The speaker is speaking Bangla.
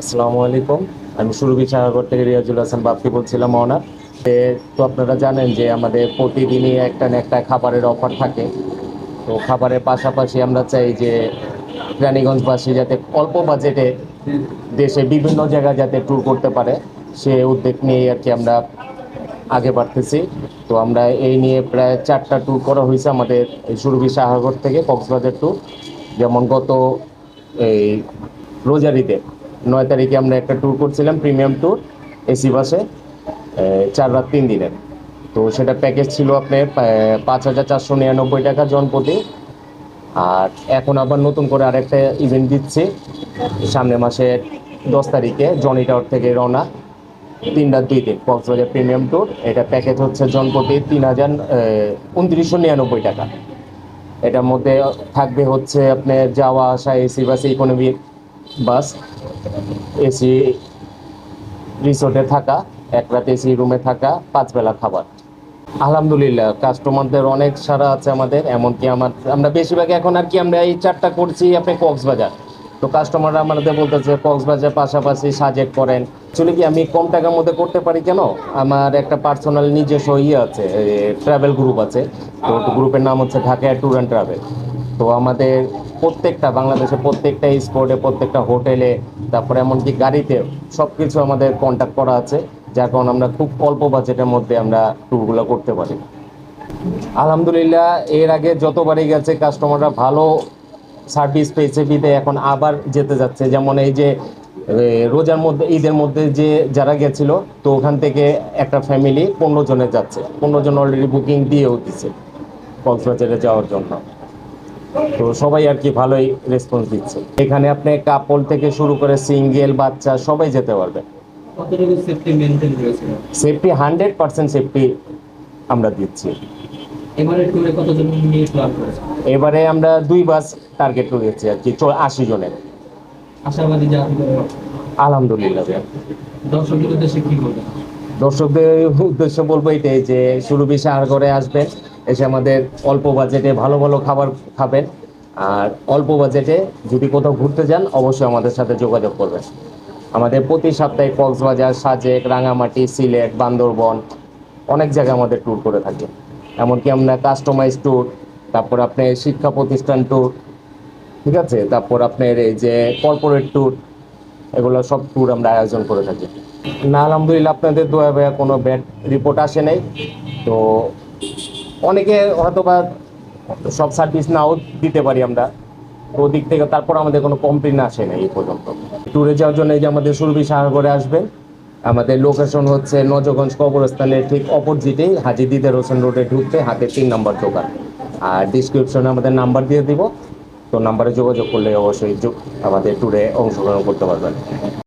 আসসালামু আলাইকুম। আমি সুরভি সাগর থেকে রিয়াজুল হাসান বাপ্পি বলছিলাম, অনার। তো আপনারা জানেন যে আমাদের প্রতিদিনই একটা না একটা খাবারের অফার থাকে। তো খাবারের পাশাপাশি আমরা চাই যে রানীগঞ্জবাসী যাতে অল্প বাজেটে দেশে বিভিন্ন জায়গায় যাতে ট্যুর করতে পারে, সে উদ্যোগ নিয়েই আর কি আমরা আগে বাড়তেছি। তো আমরা এই নিয়ে প্রায় চারটা ট্যুর করা হয়েছে আমাদের এই সুরভি সাহাগর থেকে কক্সবাজার ট্যুর যেমন গত এই রোজারিতে নয় তারিখে আমরা একটা ট্যুর করছিলাম প্রিমিয়াম ট্যুর এসি বাসে চার রাত, তিন দিনের। তো সেটা প্যাকেজ ছিল আপনার পাঁচ হাজার চারশো নিরানব্বই টাকা জনপ্রতি। আর এখন আবার নতুন করে আরেকটা ইভেন্ট দিচ্ছে, সামনের মাসের দশ তারিখে জনি টাওয়ার থেকে রওনা। তিন রাত, দুই দিন, কক্সবাজার প্রিমিয়াম ট্যুর এটা প্যাকেজ হচ্ছে জনপ্রতি তিন হাজার উনত্রিশশো নিরানব্বই টাকা। এটার মধ্যে থাকবে হচ্ছে আপনার যাওয়া, আসা, AC bus economy bus, AC, রিসোর্টে থাকা, এক রাত এসি রুমে থাকা, পাঁচ বেলা খাবার। আলহামদুলিল্লাহ, কাস্টমারদের অনেক সারা আছে আমাদের, এমনকি আমার, আমরা বেশিরভাগ এখন আর কি আমরা এই চারটা করছি আপনি কক্সবাজার। তো কাস্টমাররা আমাদের বলতেছে, কক্সবাজার পাশাপাশি সাজেক করেন। অ্যাকচুয়ালি কি আমি কম টাকার মধ্যে করতে পারি কেন? আমার একটা পার্সোনাল নিজস্ব ইয়ে আছে ট্রাভেল গ্রুপ আছে। তো গ্রুপের নাম হচ্ছে ঢাকা ট্যুর অ্যান্ড ট্রাভেল তো আমাদের প্রত্যেকটা বাংলাদেশে, প্রত্যেকটা স্পোর্টে প্রত্যেকটা হোটেলে তারপরে এমনকি গাড়িতে সব কিছু আমাদের কন্ট্যাক্ট করা আছে, যার কারণে আমরা খুব অল্প বাজেটের মধ্যে আমরা ট্যুরগুলো করতে পারি। আলহামদুলিল্লাহ, এর আগে যতবারই গেছে কাস্টমাররা ভালো সার্ভিস পেয়েছে বিদে, এখন আবার যেতে যাচ্ছে। যেমন এই যে রোজার মধ্যে, ঈদের মধ্যে যে, যারা গেছিল, তো ওখান থেকে একটা ফ্যামিলি পনেরো জনে যাচ্ছে। পনেরো জন অলরেডি বুকিং দিয়েও দিচ্ছে কক্সবাজারে যাওয়ার জন্য। তো সবাই আর কি ভালোই রেসপন্স দিচ্ছে। এখানে আপনি কাপল থেকে শুরু করে সিঙ্গেল বাচ্চা সবাই যেতে পারবে। সেফটি হান্ড্রেড পার্সেন্ট সেফটি আমরা দিচ্ছি। এবারে আমরা দুই বাস টার্গেট করেছি আর কি আশি জনের। আলহামদুলিল্লাহ দর্শকদের উদ্দেশ্যে বলব এটাই যে সুরভি সাহার করে আসবেন। এসে আমাদের অল্প বাজেটে ভালো ভালো খাবার খাবেন। আর অল্প বাজেটে যদি কোথাও ঘুরতে যান, অবশ্যই আমাদের সাথে যোগাযোগ করবেন। আমাদের প্রতি সপ্তাহে কক্সবাজার, সাজেক, রাঙামাটি, সিলেট, বান্দরবন, অনেক জায়গায় আমাদের ট্যুর করে থাকি। এমনকি আমরা কাস্টমাইজ ট্যুর তারপর আপনার শিক্ষা প্রতিষ্ঠান ট্যুর ঠিক আছে? তারপর আপনার এই যে কর্পোরেট ট্যুর এগুলো সব ট্যুর আমরা আয়োজন করে থাকি। না, আলহামদুলিল্লাহ আপনাদের দোয়া কোনো ব্যাড রিপোর্ট আসে নাই। তো অনেকে হয়তো বা সব সার্ভিস নাও দিতে পারি আমরা। তো ওদিক থেকে তারপর আমাদের কোনো কমপ্লেন আসে না এই পর্যন্ত। ট্যুরে যাওয়ার জন্য এই যে আমাদের সুরভি সাগরে আসবেন আমাদের লোকেশন হচ্ছে নজগঞ্জ কবরস্থানের ঠিক অপোজিটেই হাজি দিদার হোসেন রোডে ঢুকতে হাতে তিন নম্বর দোকান আর ডিসক্রিপশনে আমাদের নাম্বার দিয়ে দিব। তো নাম্বারে যোগাযোগ করলে অবশ্যই আমাদের ট্যুরে অংশগ্রহণ করতে পারবেন।